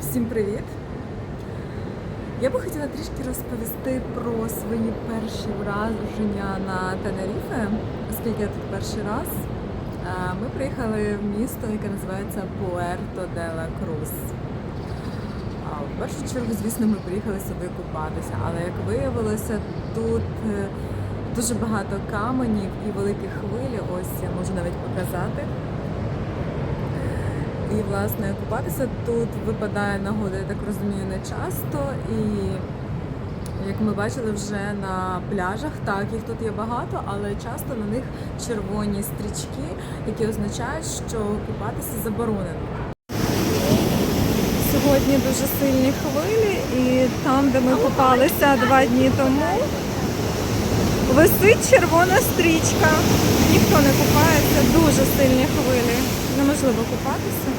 Всім привіт! Я би хотіла трішки розповісти про свої перші враження на Тенеріфе, оскільки я тут перший раз. Ми приїхали в місто, яке називається Пуерто де ла Крус. В першу чергу, звісно, ми приїхали сюди купатися, але як виявилося, тут е, дуже багато каменів і великі хвилі. Ось я можу навіть показати. І, власне, купатися тут випадає нагода, я так розумію, не часто. І як ми бачили вже на пляжах, так, їх тут є багато, але часто на них червоні стрічки, які означають, що купатися заборонено. Сьогодні дуже сильні хвилі, і там, де ми купалися два дні тому, висить червона стрічка. Ніхто не купається, дуже сильні хвилі. Неможливо купатися.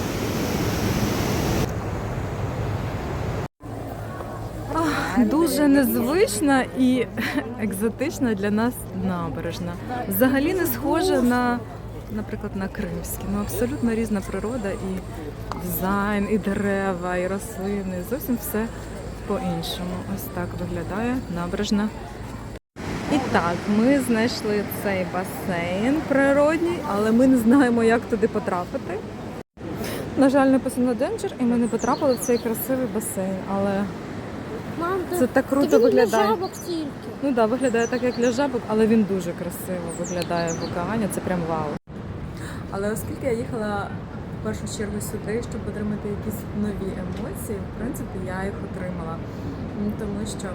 Дуже незвична і екзотична для нас набережна. Взагалі не схожа на, наприклад, на Кримське. Ну абсолютно різна природа і дизайн, і дерева, і рослини. Зовсім все по-іншому. Ось так виглядає набережна. Так, ми знайшли цей басейн природній, але ми не знаємо, як туди потрапити. На жаль, написано Денджер, і ми не потрапили в цей красивий басейн, але Мам, це так круто виглядає. жабок тільки. Ну так, да, виглядає так, як для жабок, але він дуже красиво виглядає в океані. Це прям вау. Але оскільки я їхала в першу чергу сюди, щоб отримати якісь нові емоції, в принципі, я їх отримала. Тому що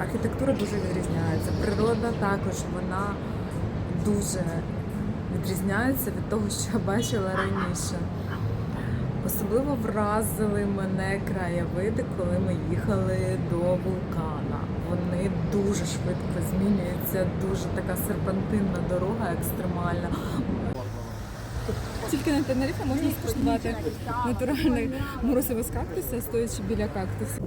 архітектура дуже відрізняється. Природа також вона дуже відрізняється від того, що я бачила раніше. Особливо вразили мене краєвиди, коли ми їхали до вулкана. Вони дуже швидко змінюються, дуже така серпантинна дорога, екстремальна. Тільки на Тенерифе можна скуштувати натуральне морозиво з кактуса, стоячи біля кактуса.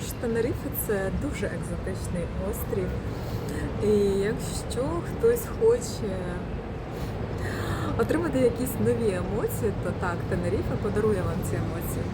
Отож, Тенерифе це дуже екзотичний острів. І якщо хтось хоче отримати якісь нові емоції, то так, Тенеріфе подарує вам ці емоції.